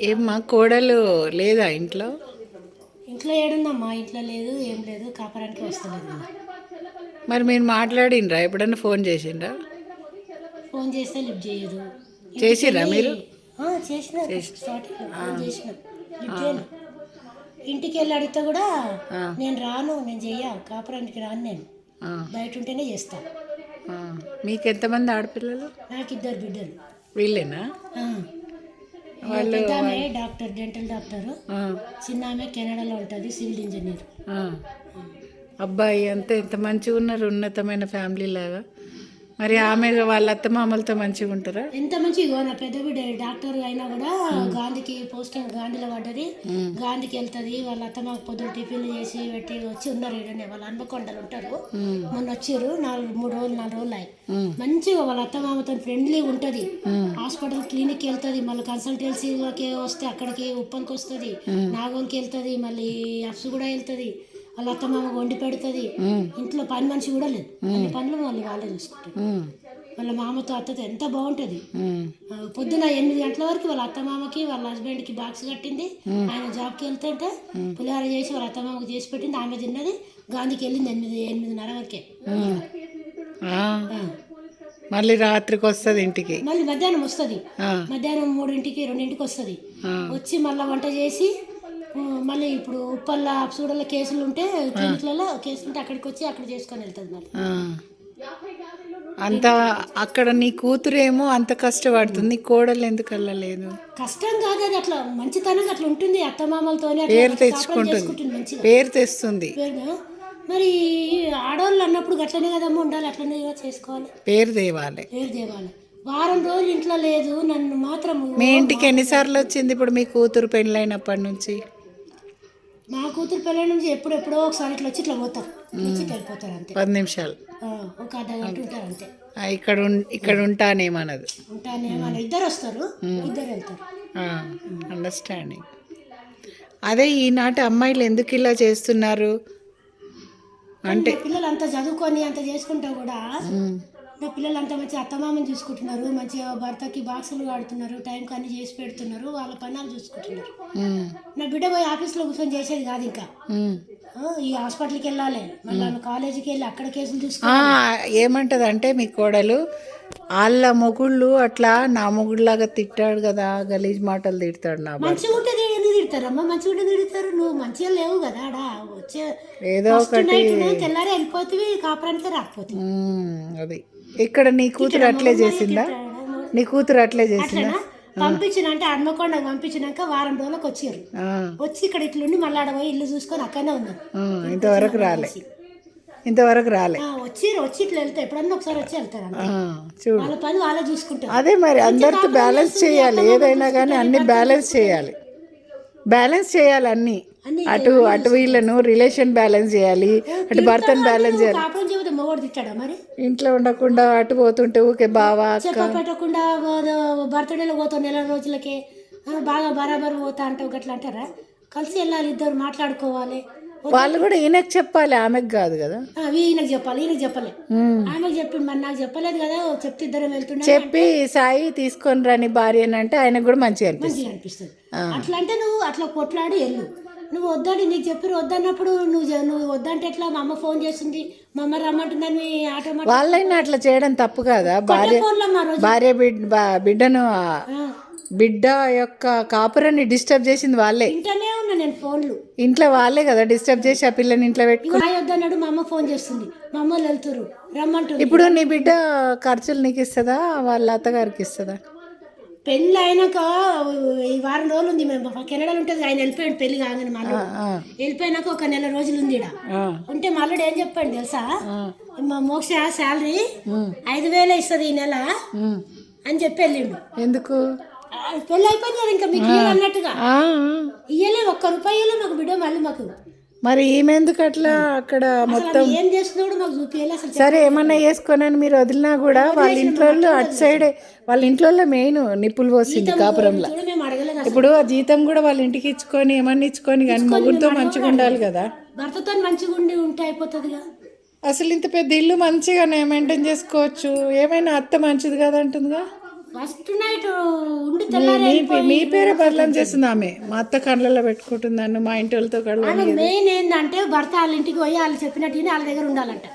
ఏమ్మా కోడలు లేదా ఇంట్లో? ఇంట్లో ఏడుందమ్మా ఇంట్లో లేదు ఏం లేదు కాపరానికి వస్తలేదు కదా. మరి మీరు మాట్లాడిండ్రా ఎప్పుడన్నా ఫోన్ చేసిండ్రా? ఫోన్ చేస్తే లిఫ్ట్ చేయదు. చేసిర్రా మీరు? ఆ, చేసిన స్టార్టింగ్ ఫోన్ చేసిన. లిఫ్ట్ చేయను ఇంటికి వెళ్ళి అడిగితే కూడా ఆ. నేను రాను నేను చెయ్య కాపురానికి రాను నేను. ఆ, బయట ఉంటేనే చేస్తా. ఆ. మీకు ఎంతమంది ఆడపిల్లలు? నాకు ఇద్దరు బిడ్డలు. వీళ్ళేనా? ఆ. Doctor dental doctor? చిన్న ఆమె కెనడాలో ఉంటుంది సివిల్ ఇంజనీర్. అబ్బాయి అంతా ఎంత మంచిగా ఉన్నారు ఉన్నతమైన ఫ్యామిలీ లాగా. మరి ఆమె వాళ్ళ అత్తమామలతో మంచిగా ఉంటారా? ఎంత మంచి ఇగో నా పెద్ద బిడ్డ డాక్టర్ అయినా కూడా గాంధీకి పోస్టింగ్ గాంధీలో పడ్డది. గాంధీకి వెళ్తుంది వాళ్ళ అత్తమ్మ పొద్దున టిఫిన్లు చేసి పెట్టి వచ్చి ఉన్నారు ఈడనే వాళ్ళ హన్మకొండలు ఉంటారు. మొన్న వచ్చిర్రు నాలుగు మూడు రోజులు నాలుగు రోజులు ఉమ్, మంచిగా వాళ్ళ అత్తమామతో ఫ్రెండ్లీ ఉంటుంది. హాస్పిటల్ క్లినిక్ వెళ్తుంది మళ్ళీ కన్సల్టెన్సీకి వస్తే అక్కడికి ఉప్పనికి వస్తుంది. నాగోల్కి వెళ్తుంది మళ్ళీ అప్సు కూడా వెళ్తుంది. వాళ్ళ అత్తమామ వండి పెడుతుంది. ఇంట్లో పని మనిషి కూడా లేదు. అన్ని పనులు మళ్ళీ వాళ్ళే చూసుకుంటారు. వాళ్ళ మామతో అత్తతో ఎంత బాగుంటుంది. పొద్దున ఎనిమిది గంటల వరకు వాళ్ళ అత్తమామకి వాళ్ళ హస్బెండ్కి బాక్స్ కట్టింది. ఆయన జాబ్కి వెళ్తుంటే పులిహార చేసి వాళ్ళ అత్తమామకి చేసి పెట్టింది. ఆమె తిన్నది. గాంధీకి వెళ్ళింది ఎనిమిది ఎనిమిదిన్నర వరకే. మళ్ళీ రాత్రికి వస్తుంది ఇంటికి. మళ్ళీ మధ్యాహ్నం వస్తుంది. మధ్యాహ్నం మూడింటికి రెండింటికి వస్తుంది. వచ్చి మళ్ళీ వంట చేసి మళ్ళీ ఇప్పుడు ఉప్పల్ల అప్సూడల కేసులు ఉంటే క్లినిక్లలో కేసులు ఉంటే అక్కడికి వచ్చి అక్కడ చేసుకొని వెళ్తుంది మళ్ళీ. అంత అక్కడ నీ కూతురేమో అంత కష్టపడుతుంది నీ కోడలు ఎందుకు వెళ్ళలేదు కష్టం కాదు అది అట్లా మంచితనంగా అట్లా ఉంటుంది అత్తమామలతోనే పేరు తెచ్చుకుంటుంది. పేరు తెస్తుంది. మరి ఆడవాళ్ళు అన్నప్పుడు అట్లనే కదమ్మా ఉండాలి అట్లనే చేసుకోవాలి. పేరు తేవాలి. పేరు దేవాలి వారం రోజులు ఇంట్లో లేదు నన్ను మాత్రం మీ ఇంటికి ఎన్నిసార్లు వచ్చింది ఇప్పుడు మీ కూతురు పెళ్ళైనప్పటి నుంచి? మా కూతురు పిల్లల నుంచి ఎప్పుడెప్పుడో ఒకసారి ఇట్లా వచ్చి ఇట్లా పోతారు. వచ్చి ఇట్లా వెళ్ళిపోతారు అంతే. పది నిమిషాలు. ఒక అర్ధ గంట ఉంటారు అంతే. ఇక్కడ ఇక్కడ ఉంటానేమన్నది. ఉంటానే మన ఇద్దరు వస్తారు. ఇద్దరు వెళ్తారు. అండర్స్టాండింగ్ అదే ఈనాటి అమ్మాయిలు ఎందుకు ఇలా చేస్తున్నారు? అంటే పిల్లలు అంతా చదువుకొని అంత చేసుకుంటా కూడా నా పిల్లలు అంతా మంచి అత్తమామని చూసుకుంటున్నారు మంచిగా భర్తకి బాక్సులు వాడుతున్నారు టైంకి అన్ని చేసి పెడుతున్నారు వాళ్ళ పనాలు చూసుకుంటున్నారు. నా బిడ్డ పోయి ఆఫీస్లో కూర్చొని చేసేది కాదు ఇంకా. ఈ హాస్పిటల్కి వెళ్ళాలి మళ్ళీ కాలేజీకి వెళ్ళి అక్కడ కేసులు చూసుకో ఏమంటది అంటే మీ కోడలు వాళ్ళ మొగుళ్ళు అట్లా నా మొగుళ్ళలాగా తిట్టాడు కదా గలీజ్ మాటలు తిడతాడు నా. మంచిగా ఉంటుంది ఎందుకు తిడతారమ్మా? మంచిగా ఉంటుంది తిడతారు నువ్వు మంచిగా లేవు కదా ఆడ. వచ్చే ఏదో ఒకటి. తెల్లారి వెళ్ళిపోతుంది కాపురానికి రాకపోతుంది అది. ఇక్కడ నీ కూతురు అట్లే చేసిందా? నీ కూతురు అట్లే చేసిందా? పంపించిన అంటే హన్మకొండకు పంపించినాక వారం రోజులకు వచ్చారు. వచ్చి ఇక్కడ ఇట్లుండి మళ్ళీ ఆడ పోయి ఇల్లు చూసుకొని అక్కడనే ఉన్నారు ఇంతవరకు రాలే. ఇంతవరకు రాలే. వచ్చి వచ్చి ఇట్లా వెళ్తారు ఎప్పుడన్నా ఒకసారి వచ్చి వెళ్తారు చూడు. వాళ్ళ పని వాళ్ళే చూసుకుంటారు. అదే మరి అందరితో బ్యాలెన్స్ చేయాలి. ఏదైనా కానీ అన్ని బ్యాలెన్స్ చేయాలి. బ్యాలెన్స్ చేయాలి అన్ని. అన్ని అటు అటు వీళ్ళను రిలేషన్ బ్యాలెన్స్ చేయాలి. అటు భర్తను బ్యాలెన్స్ చేయాలి. మొగోడు తిట్టాడా మరి? ఇంట్లో ఉండకుండా అటు పోతుంటే ఊకే బావా చెప్ప పెట్టకుండా బర్త్డేలో పోతావు నెల రోజులకే. బాగా బరాబర్ పోతా అంటావు గట్లా అంటారా? కలిసి వెళ్ళాలి ఇద్దరు మాట్లాడుకోవాలి. వాళ్ళు కూడా ఈయనకు చెప్పాలి ఆమెకు కాదు కదా. అవి ఈయనకు చెప్పాలి ఈయనకు చెప్పలే. ఆమెకు చెప్పింది మరి నాకు చెప్పలేదు కదా చెప్తే ఇద్దరం వెళ్తుండే చెప్పి సాయి తీసుకొని రాని భార్య అని అంటే ఆయనకు కూడా మంచిగా అనిపిస్తుంది. అనిపిస్తుంది. అట్లా అంటే నువ్వు అట్లా కొట్లాడి వెళ్ళు. నువ్వు వద్దని నీకు చెప్పారు వద్దన్నప్పుడు నువ్వు నువ్వు వద్దంటే ఎట్లా? మా అమ్మ ఫోన్ చేసింది మా అమ్మ రమ్మంటుందని ఆటో మాట వాళ్ళైనా అట్లా చేయడం తప్పు కదా? భార్య ఫోన్లో మా రోజు భార్య బిడ్డను బిడ్డ యొక్క కాపురాన్ని డిస్టర్బ్ చేసింది వాళ్ళే. వింటానే ఉన్నా నేను ఫోన్లు. ఇంట్లో వాళ్ళే కదా డిస్టర్బ్ చేసి ఆ పిల్లని ఇంట్లో పెట్టుకు ఇగో రాయి వద్దన్నాడు మా అమ్మ ఫోన్ చేస్తుంది. మా అమ్మ వెళ్తురు రమ్మంటుంది. ఇప్పుడు నీ బిడ్డ ఖర్చులు నీకు ఇస్తుందా? వాళ్ళ అత్తగారికి ఇస్తుందా? పెళ్ళి అయినాక ఈ వారం రోజులు ఉంది మేము కెనడాలో ఉంటుంది ఆయన వెళ్ళిపోయాడు పెళ్ళి కాగానే మళ్ళీ. వెళ్ళిపోయినాక ఒక నెల రోజులు ఉంది ఉంటే మళ్ళీ ఏం చెప్పాడు తెలుసా? మా మోక్ష శాలరీ ఐదు వేలే ఇస్తుంది ఈ నెల. అని చెప్పి వెళ్ళిండు. ఎందుకు? పెళ్ళి అయిపోయింది కదా ఇంకా మీకు అన్నట్టుగా. ఇయ్యలే ఒక్క రూపాయి ఇయ్యలే మాకు బిడ్డ మళ్ళీ మాకు. మరి ఈమె ఎందుకు అట్లా అక్కడ మొత్తం? అసలు ఏం చేస్తున్నాడు మాకు చూపించాలి అసలు సరే ఏమన్నా వేసుకోనని మీరు వదిలినా కూడా వాళ్ళ ఇంట్లో అటు సైడే వాళ్ళ ఇంట్లో మెయిన్ నిప్పులు పోసింది కాపురంలో. ఇప్పుడు ఆ జీతం కూడా వాళ్ళ ఇంటికి ఇచ్చుకొని ఏమన్నా ఇచ్చుకొని కానీ మొగుడితో మంచిగా ఉండాలి కదా? భర్తతో మంచిగా ఉండి ఉంటే అయిపోతుందిగా. అసలు ఇంత పెద్ద ఇల్లు మంచిగానే మెయింటైన్ చేసుకోవచ్చు. ఏమైనా అత్త మంచిది కదా అంటుందిగా? ఫస్ట్ నైట్ మీ- పేరే బదలం చేస్తుంది ఆమె. మా అత్త కళ్ళలో పెట్టుకుంటుంది నన్ను మా ఇంటి వాళ్ళతో కళ్ళ మెయిన్ ఏంటంటే భర్త వాళ్ళ ఇంటికి పోయి వాళ్ళు చెప్పినట్టు వాళ్ళ దగ్గర ఉండాలంట.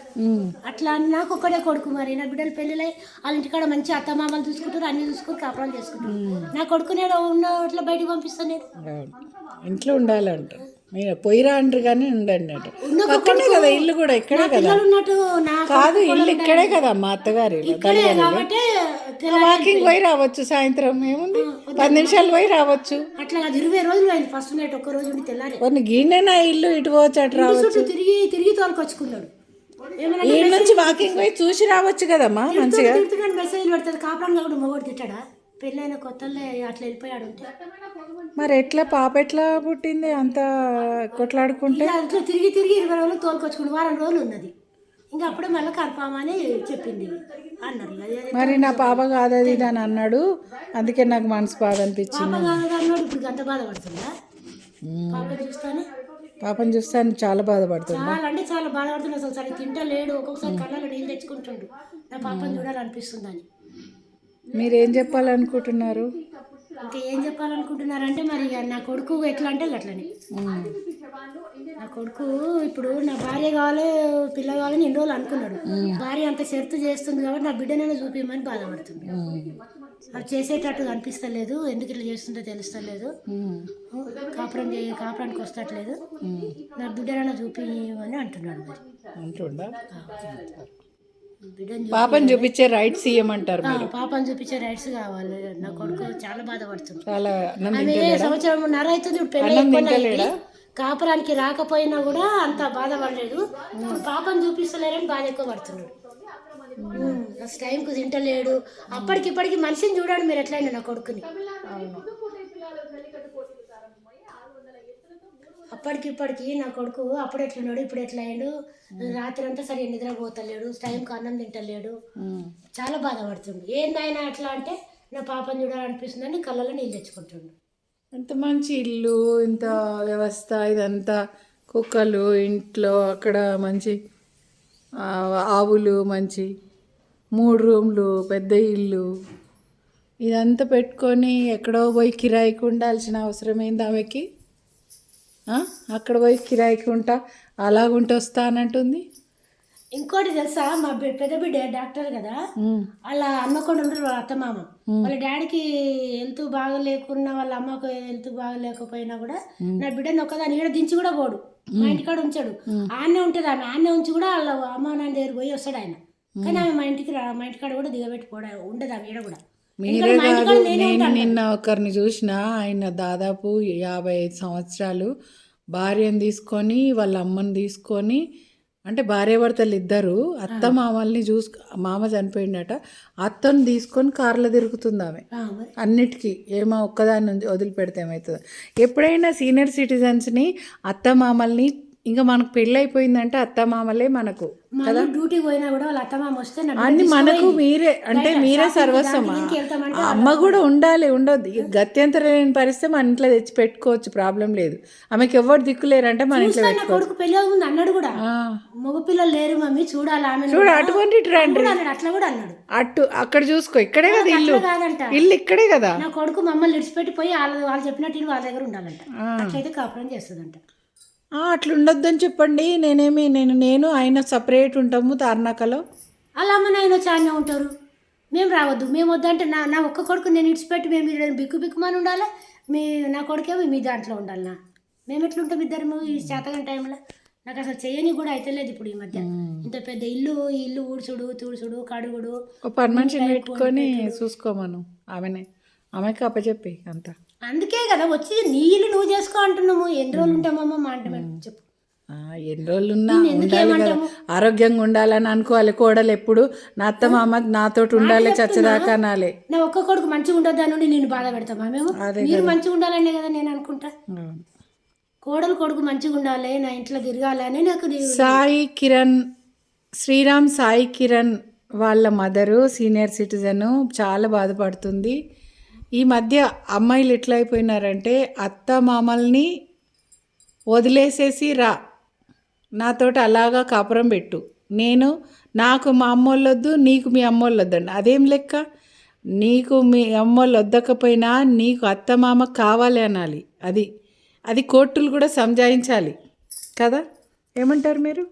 అట్లా అని నాకు ఒక్కడే కొడుకు మరి. నా బిడ్డలు పెళ్ళిళ్ళై వాళ్ళ ఇంటికాడ మంచి అత్త మామలు చూసుకుంటారు అన్ని చూసుకుని కాపురాలు చేసుకుంటారు. నా కొడుకునే ఉన్న ఇట్లా బయటికి పంపిస్తాను నేను. ఇంట్లో ఉండాలంట. మీరు పోయిరా అంటారు. కానీ ఉండండి అంట పక్కనే కదా ఇల్లు కూడా ఇక్కడే కదా. కాదు ఇల్లు ఇక్కడే కదా మా అత్తగారి వాకింగ్ పోయి రావచ్చు సాయంత్రం ఏముంది? పది నిమిషాలు పోయి రావచ్చు. అట్లా ఇరవై రోజులు అయింది ఫస్ట్ నైట్ ఒక్క రోజు తెల్లారి. కొన్ని గిన్నెనా ఇల్లు ఇటు పోవచ్చు అటు రావచ్చు? తిరిగి తిరిగి తోలుకొచ్చుకున్నాడు ఈ నుంచి వాకింగ్ పోయి చూసి రావచ్చు కదమ్మా మంచిగా. మెసేజ్ పెడతాడు కాపురంగా కూడా మొగోడు తిట్టాడా? పెళ్ళైన కొత్తలో అట్లా వెళ్ళిపోయాడు మరి ఎట్లా? పాప ఎట్లా పుట్టింది? అంత కొట్లాడుకుంటే? అట్లా తిరిగి తిరిగి ఇరవై రోజులు తోలుకొచ్చుకుని వారం రోజులు ఉన్నది. ఇంకా అప్పుడే మళ్ళీ కన్ఫామ్ అని చెప్పింది. అన్నారు మరి నా పాప కాదు అది ఇది అని అన్నాడు. అందుకే నాకు మనసు బాధ అనిపించింది. అన్నాడు ఇప్పుడు గంట బాధపడుతుందా? పాప చూస్తానే? పాపని చూస్తాను చాలా బాధపడుతుంది? చాలా అంటే చాలా బాధపడుతుంది అసలు. సరే తింటా లేడు ఒక్కొక్కసారి కళ్ళలో నీళ్ళు తెచ్చుకుంటుండు. నా పాపని చూడాలనిపిస్తుందని. మీరేం చెప్పాలనుకుంటున్నారు? ఇంకా ఏం చెప్పాలనుకుంటున్నారంటే మరి నా కొడుకు ఎట్లా అంటే అట్లని. నా కొడుకు ఇప్పుడు నా భార్య కావాలి పిల్ల కావాలని ఎన్ని రోజులు అనుకున్నాడు. భార్య అంత షరతు చేస్తుంది కాబట్టి నా బిడ్డనైనా చూపించమని బాధపడుతుంది. అది చేసేటట్టు అనిపిస్తలేదు ఎందుకు ఇట్లా చేస్తుందో తెలుస్తలేదు. కాపురం చే కాపురానికి వస్తట్లేదు. నా బిడ్డనైనా చూపించమని అంటున్నాడు మరి. అంటుండా? పాపని చూపించే రైట్స్ ఇయ్యమంటారు ఆ, పాపని చూపించే రైట్స్ కావాలి. నా కొడుకు చాలా బాధపడుతుంది. చాలా సంవత్సరం నర అవుతుంది పెళ్ళి. కాపురానికి రాకపోయినా కూడా అంత బాధపడలేదు. ఇప్పుడు పాపని చూపిస్తలేరని బాధ ఎక్కువ పడుతున్నాడు. అసలు టైంకు తింటలేడు. అప్పటికి ఇప్పటికి మనిషిని చూడండి మీరు ఎట్లయినా నా కొడుకుని. అప్పటికి ఇప్పటికి నా కొడుకు అప్పుడు ఎట్లున్నాడు ఇప్పుడు ఎట్లా అయ్యాడు? రాత్రి అంతా సరిగ్గా నిద్రపోతలేడు టైంకి అన్నం తింటలేడు. చాలా బాధపడుతుండు. ఏందైనా అట్లా అంటే నా పాపని చూడాలనిపిస్తుందని కళ్ళలో నీళ్ళు తెచ్చుకుంటుండు. ఎంత మంచి ఇల్లు ఇంత వ్యవస్థ ఇదంతా కుక్కలు ఇంట్లో అక్కడ మంచి ఆవులు మంచి మూడు రూమ్లు పెద్ద ఇల్లు. ఇదంతా పెట్టుకొని ఎక్కడో పోయి కిరాయికి ఉండాల్సిన అవసరం ఏంది ఆమెకి? అక్కడ పోయి కిరాయికి ఉంటా అలాగుంటే వస్తానంటుంది ఇంకోటి తెలుసా? మా పెద్ద బిడ్డ డాక్టర్ కదా. వాళ్ళ అమ్మకుండా ఉంటారు వాళ్ళ అత్తమామ. వాళ్ళ డాడీకి హెల్త్ బాగా లేకున్నా వాళ్ళ అమ్మకు హెల్త్ బాగా లేకపోయినా కూడా నా బిడ్డని ఒక్కదాని ఈడ దించి కూడా పోడు. మా ఇంటికాడ ఉంచాడు. ఆన్నే ఉంటుంది ఆమె. ఆన్నే ఉంచి కూడా వాళ్ళ అమ్మ నాన్న దగ్గర పోయి వస్తాడు ఆయన. కానీ ఆమె మా ఇంటికి రా మా ఇంటికాడ కూడా దిగబెట్టి పోడా ఉండదు ఆమె ఈడ కూడా. మీరే కాదు నేను నిన్న ఒకరిని చూసిన ఆయన దాదాపు యాభై ఐదు సంవత్సరాలు భార్యను తీసుకొని వాళ్ళ అమ్మని తీసుకొని అంటే భార్య భర్తలు ఇద్దరు అత్త మామల్ని చూసు మామ చనిపోయిందట అత్తను తీసుకొని కార్లో తిరుగుతుంది ఆమె. అన్నిటికీ ఏమో ఒక్కదాని వదిలిపెడితే ఏమవుతుంది ఎప్పుడైనా సీనియర్ సిటిజన్స్ని అత్త మామల్ని ఇంకా మనకు పెళ్ళి అయిపోయిందంటే అత్త మామలే మనకు అన్న డ్యూటీకి పోయినా కూడా వాళ్ళ అత్తమామ వస్తే అన్ని మనకు. మీరే అంటే మీరే సర్వస్వం అమ్మ కూడా ఉండాలి ఉండొద్దు. ఇక గత్యంతరం లేని పరిస్థితి మన ఇంట్లో తెచ్చి పెట్టుకోవచ్చు ప్రాబ్లం లేదు. ఆమెకి ఎవరు దిక్కులేరంటే మన ఇంట్లో కొడుకు పెళ్ళి ముందు అన్నాడు కూడా. మగ పిల్లలు లేరు మమ్మీ చూడాలి ఆమె చూడు అటువంటి రండి అట్లా కూడా అన్నాడు. అటు అక్కడ చూసుకో ఇక్కడే కదా ఇల్లు. ఇల్లు ఇక్కడే కదా. నా కొడుకు మమ్మల్ని విడిచిపెట్టి పోయి వాళ్ళ వాళ్ళు చెప్పినట్టు వాళ్ళ దగ్గర ఉండాలంట. అట్లయితే కాపురం చేస్తుందంట. ఆ, అట్లా ఉండొద్దని చెప్పండి. నేనేమి నేను నేను ఆయన సపరేట్ ఉంటాము తార్నాకలో. వాళ్ళ అమ్మ నాయన ఆడనే ఉంటారు. మేము రావద్దు. మేము వద్దంటే నా నా ఒక్క కొడుకు నేను ఇడిచిపెట్టి మేము బిక్కు బిక్కుమని ఉండాలి? మీ నా కొడుకేమో మీ దాంట్లో ఉండాలి? నా మేము ఎట్లుంటాం ఇద్దరు ఈ శాతకం టైంలో? నాకు అసలు చేయని కూడా అయితలేదు ఇప్పుడు ఈ మధ్య. ఇంత పెద్ద ఇల్లు ఇల్లు ఊడ్చుడు తూడ్చుడు కడుగుడు. మనిషిని పెట్టుకొని చూసుకోమను ఆమెనే. ఆమెకి అప్పచెప్పి అంతా. అందుకే కదా వచ్చి నీ ఇల్లు నువ్వు చేసుకో అంటున్నాము. ఎన్ని రోజులు ఉంటామమ్మా మా చెప్పు. ఎన్ని రోజులు ఉన్నా ఉండాలి కదా. ఆరోగ్యంగా ఉండాలని అనుకోవాలి. కోడలు ఎప్పుడు? నా అత్త మామ నాతోటి ఉండాలి చచ్చదాకా అనాలి. నా ఒక్క కొడుకు మంచిగా ఉండొద్దు అని నేను బాధ పెడతామా మేము? మీరు మంచిగా ఉండాలనే కదా నేను అనుకుంటా. కోడలు కొడుకు మంచిగా ఉండాలి నా ఇంట్లో తిరగాలి అని నాకు సాయి కిరణ్ శ్రీరామ్ సాయి కిరణ్ వాళ్ళ మదరు సీనియర్ సిటిజన్ చాలా బాధపడుతుంది. ఈ మధ్య అమ్మాయిలు ఎట్లా అయిపోయినారంటే అత్త మామల్ని వదిలేసేసి రా. నాతోటి అలాగా కాపురం పెట్టు. నేను నాకు మా అమ్మోళ్ళొద్దు నీకు మీ అమ్మోళ్ళొద్దండి. అదేం లెక్క? నీకు మీ అమ్మోళ్ళు వద్దకపోయినా నీకు అత్త మామ కావాలి అనాలి. అది అది కోర్టులు కూడా సంజాయించాలి. కదా? ఏమంటారు మీరు?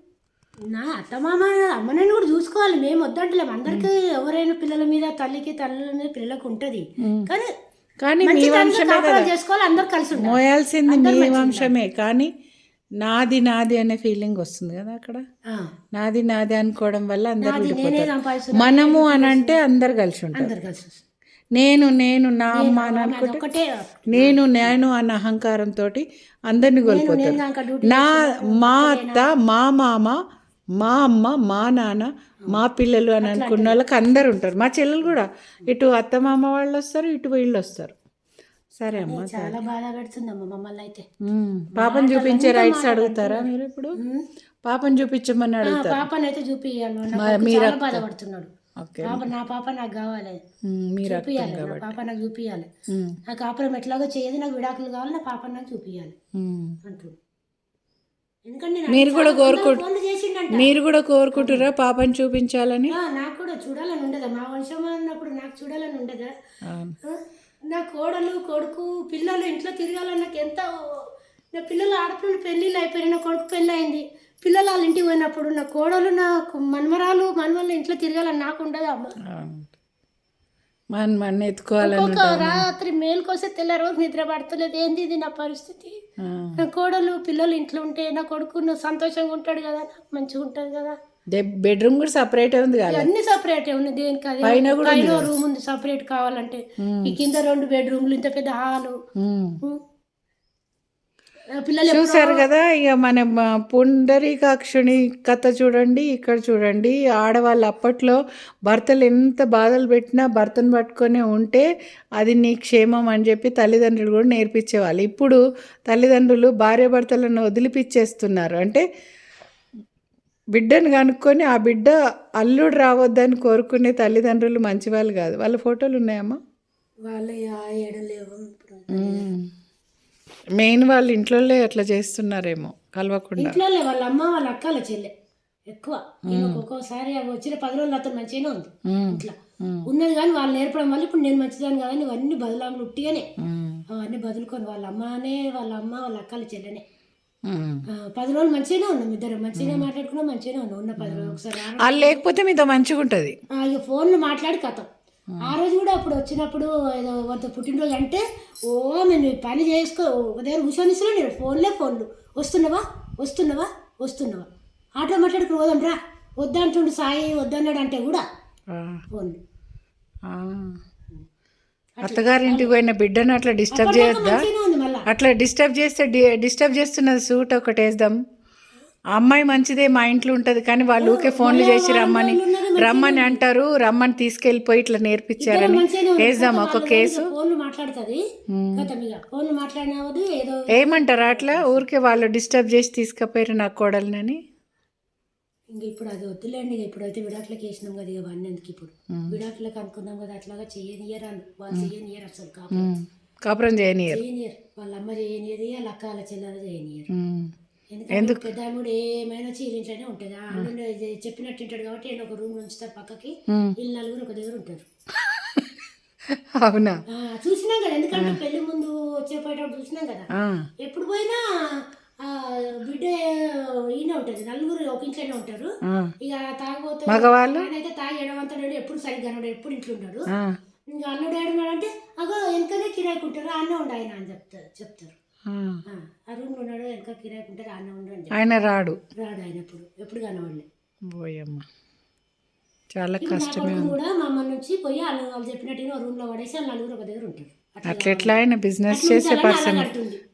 నా అత్తమామ అమ్మనని కూడా చూసుకోవాలి. మేము వద్దంటలేము అందరికీ ఎవరైనా పిల్లల మీద తల్లికి తల్లుల మీద పిల్లలకు ఉంటది. కానీ కానీ మీ వంశమే చేసుకోవాలి. అందరు కలిసి ఉండాలి. మోయాల్సింది మీ వంశమే. కానీ నాది నాది అనే ఫీలింగ్ వస్తుంది కదా అక్కడ. ఆ, నాది నాది అనుకోవడం వల్ల అందరు అది నేనే విడిపోతారు. సంపాదిస్తున్నా మనము అని అంటే అందరు కలిసి ఉంటారు. అందరు కలిసి. నేను నేను నా అమ్మ అని అనుకుంటే ఒకటే నేను నేను అన్న అహంకారంతో అందరిని కోల్పోతారు నేను దాకా డ్యూటీ నా మా అత్త మా మామ మా అమ్మ మా నాన్న మా పిల్లలు అని అనుకున్న వాళ్ళకి అందరు ఉంటారు. మా చెల్లెలు కూడా. ఇటు అత్త మామ వాళ్ళు వస్తారు ఇటు వీళ్ళు వస్తారు. సరే అమ్మ చాలా బాధ పెడుతుందమ్మ మమ్మల్ని అయితే. పాపని చూపించే రైట్స్ అడుగుతారా మీరు ఇప్పుడు? పాపని చూపించమని అడుగుతారు? పాపని అయితే చూపియాలి మీరు బాధపడుతున్నాడు. పాప నా పాప నాకు కావాలి. మీరు నా కాబట్టి. పాప నాకు చూపియాలి ఉమ్, నా కాపురం ఎట్లాగో చేయదు నాకు విడాకులు కావాలి నా పాప నాకు చూపియాలి ఉమ్. మీరు కూడా కోరుకుంటు మీరు కూడా కోరుకుంటారా పాపని చూపించాలని? నాకు కూడా చూడాలని ఉండదా? మా వంశం అన్నప్పుడు నాకు చూడాలని ఉండదా? నా కోడలు కొడుకు పిల్లలు ఇంట్లో తిరగాలని నాకు ఎంత నా పిల్లలు ఆడపిల్లలు పెళ్ళిళ్ళు అయిపోయినాయి నా కొడుకు పెళ్ళి అయింది పిల్లలు వాళ్ళ ఇంటికి పోయినప్పుడు నా కోడలు నా మన్మరాలు మన్మల్ని ఇంట్లో తిరగాలని నాకు ఉండదు అమ్మ. మన మన ఎత్తుకోవాలని రాత్రి మేలుకొస్తే తెల్ల రోజు నిద్ర పడతలేదు. ఏంది ఇది నా పరిస్థితి. నా కోడలు పిల్లలు ఇంట్లో ఉంటే నా కొడుకు సంతోషంగా ఉంటాడు కదా నాకు మంచిగా ఉంటుంది కదా. బెడ్రూమ్ కూడా సపరేట్ ఉంది కదా. అన్ని సపరేట్ ఉన్నాయి దేనికి అది పైన కూడా పైన రూమ్ ఉంది సపరేట్ కావాలంటే. ఈ కింద రెండు బెడ్రూమ్లు ఇంత పెద్ద హాలు. చూసారు కదా ఇక మన పుండరీకాక్షుని కథ చూడండి ఇక్కడ చూడండి. ఆడవాళ్ళు అప్పట్లో భర్తలు ఎంత బాధలు పెట్టినా భర్తను పట్టుకొని ఉంటే అది నీ క్షేమం అని చెప్పి తల్లిదండ్రులు కూడా నేర్పించేవాళ్ళు. ఇప్పుడు తల్లిదండ్రులు భార్య భర్తలను వదిలిపిచ్చేస్తున్నారు. అంటే బిడ్డను కనుక్కొని ఆ బిడ్డ అల్లుడు రావద్దని కోరుకునే తల్లిదండ్రులు మంచివాళ్ళు కాదు. వాళ్ళ ఫోటోలు ఉన్నాయమ్మా? వాళ్ళ ఏడలేవు. మెయిన్ వాళ్ళ ఇంట్లోనే అట్లా చేస్తున్నారేమో కలవకుండా. ఇంట్లోనే వాళ్ళ అమ్మ వాళ్ళ అక్కల చెల్లె. ఎక్కువ. ఈమెకు ఒక్కోసారి అవి వచ్చిన పది రోజులు అతను మంచిగానే ఉంది. ఇట్లా. ఉన్నది కానీ వాళ్ళు నేర్పడం వల్ల ఇప్పుడు నేను మంచిదాన్ని కదా ఇవన్నీ బదులాములు ఉట్టిగానే. అవన్నీ బదులుకొని వాళ్ళ అమ్మనే వాళ్ళ అమ్మ వాళ్ళ అక్కల చెల్లెనే. పది రోజులు మంచిగానే ఉన్నాం ఇద్దరు. మంచిగానే మాట్లాడుకున్నాం మంచిగానే ఉన్నాం. ఉన్న పది రోజులు ఒకసారి లేకపోతే మీతో మంచిగా ఉంటుంది ఫోన్లు మాట్లాడి కథం. ఆ రోజు కూడా అప్పుడు వచ్చినప్పుడు ఏదో వాళ్ళతో పుట్టినరోజు అంటే ఓ ఈ పని చేసుకో ఒక దగ్గర కూర్చొని నేను ఫోన్లే ఫోన్లు. వస్తున్నావా? వస్తున్నావా? వస్తున్నావా? ఆటో మాట్లాడుకుని పోదాం రా వద్దంటుండు సాయి వద్దన్నాడు అంటే కూడా ఫోన్లు. అత్తగారింటికి పోయిన బిడ్డను అట్లా డిస్టర్బ్ చేయొద్దా? అట్లా డిస్టర్బ్ చేస్తే డిస్టర్బ్ చేస్తున్నది సూట్ ఒకటి వేద్దాం ఆ అమ్మాయి మంచిదే మా ఇంట్లో ఉంటుంది కానీ వాళ్ళు ఊకే ఫోన్లు చేసి రమ్మని. రమ్మని అంటారు రమ్మని తీసుకెళ్ళిపోయి ఇట్లా నేర్పించారని. వేద్దాం ఒక కేసు. ఏమంటారు అట్లా? ఊరికే వాళ్ళు డిస్టర్బ్ చేసి తీసుకుపోయారు నా కోడలినని. ఇంక ఇప్పుడు అది వద్దులేండి ఇప్పుడైతే విడాకులకు వేసినాం కదా ఇక అవన్నీ ఎందుకు ఇప్పుడు. విడాకులకు అనుకున్నాం కదా అట్లాగా చేయనియరు వాళ్ళు వాళ్ళు చేయనియరు అసలు కాపు ఉమ్. కాపురం చేయనియరు. చేయనియరు. వాళ్ళ అమ్మ చేయనియది వాళ్ళ అక్క వాళ్ళ చెల్లెలు చేయనియరు. ఎందుకంటే ఏమైనా చీరింట్లోనే ఉంటుంది? ఆ. అల్లుండి చెప్పినట్టు ఉంటాడు కాబట్టి ఈయన ఒక రూమ్ ఉంచుతారు పక్కకి. వీళ్ళు నలుగురు ఒక దగ్గర ఉంటారు. అవునా? చూసినాం కదా ఎందుకంటే పెళ్ళి ముందు వచ్చేపోయేటప్పుడు చూసినాం కదా. ఎప్పుడు పోయినా ఆ, బిడ్డ ఈయన ఉంటుంది నలుగురు ఒక ఇంట్లోనే ఉంటారు. ఇక తాగబోతే మగవాళ్ళు? అయితే తాగి ఎడవంతాడు ఎప్పుడు సరిగ్గా ఉన్నాడు ఎప్పుడు ఇంట్లో ఉంటాడు. ఇంకా అల్లుడు ఏడున్నాడంటే అగో వెనకనే కిరాయికుంటారు అన్న ఉండు ఆయన అని చెప్తారు చెప్తారు. ఆయన రాడు. రాడు ఆయన ఎప్పుడు ఎప్పుడు పోయమ్మ చాలా కష్టమే కూడా మా అమ్మ నుంచి పోయి వాళ్ళు వాళ్ళు చెప్పినట్టుగా రూమ్లో పడేసి వాళ్ళు నలుగురు ఒక దగ్గర ఉంటారు. అట్లా అట్లా ఎట్లా ఆయన బిజినెస్ చేసే పర్సన్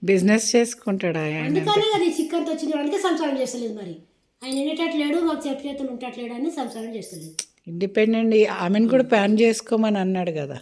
బిజినెస్ చేసుకుంటాడు ఆయన అందుకనే అది చిక్కన్తో వచ్చిన వాళ్ళకి సంసారం చేస్తలేదు మరి. ఆయన వినేటట్లేడు మాకు చెప్పు చేతులు అని సంసారం చేస్తలేదు. ఇండిపెండెంట్ ఆమెను కూడా ప్యాన్ చేసుకోమని అన్నాడు కదా.